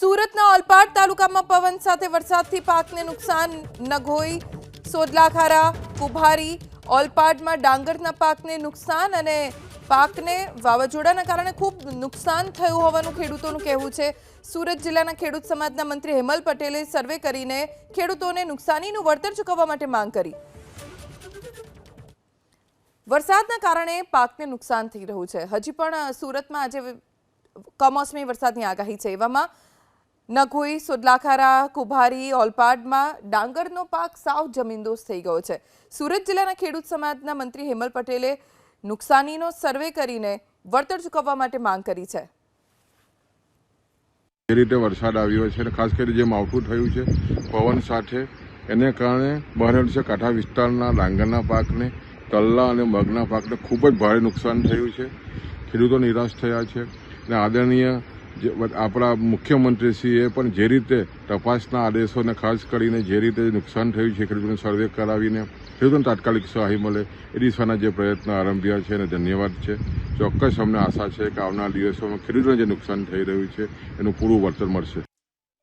સુરતના ઓલપાડ તાલુકામાં પવન સાથે વરસાદથી પાકને નુકસાન નઘોઈ સોદલાખારા, કુભારી, ઓલપાડમાં ડાંગરના પાકને નુકસાન અને પાકને વાવાઝોડાના કારણે ખૂબ નુકસાન થયું હોવાનું ખેડૂતોનું કહેવું છે. સુરત જિલ્લાના ખેડૂત સમાજના મંત્રી હેમલ પટેલે સર્વે કરીને ખેડૂતોને નુકસાનીનું વળતર ચૂકવવા માટે માંગ કરી. વરસાદના કારણે પાકને નુકસાન થઈ રહ્યું છે. હજી પણ સુરતમાં આજે કમોસમી વરસાદની આગાહી છે. એવામાં નઘોઈ સોદલાખારા, કુભારી, ઓલપાડમાં ડાંગરનો પાક સાવ જમીનદોસ્ત થઈ ગયો છે. સુરત જિલ્લાના ખેડૂત સમાજના મંત્રી હેમલ પટેલે નુકસાનીનો સર્વે કરીને વળતર ચૂકવવા માટે માંગ કરી છે. જે રીતે વરસાદ આવ્યો છે અને ખાસ કરીને જે માવઠું થયું છે, પવન સાથે, એને કારણે બહાર છે કાંઠા વિસ્તારના ડાંગરના પાકને તલ્લા અને મગના પાકને ખૂબ જ ભારે નુકસાન થયું છે. ખેડૂતો નિરાશ થયા છે અને આદરણીય આપણા મુખ્યમંત્રીશ્રીએ પણ જે રીતે તપાસના આદેશોને ખાસ કરીને જે રીતે નુકસાન થયું છે, ખેડૂતોને સર્વે કરાવીને ખેડૂતોને તાત્કાલિક સહાય મળે એ દિશાના જે પ્રયત્ન આરંભ્યા છે એને ધન્યવાદ છે. ચોક્કસ અમને આશા છે કે આવનાર દિવસોમાં ખેડૂતોને જે નુકસાન થઈ રહ્યું છે, એનું પૂરું વળતર મળશે.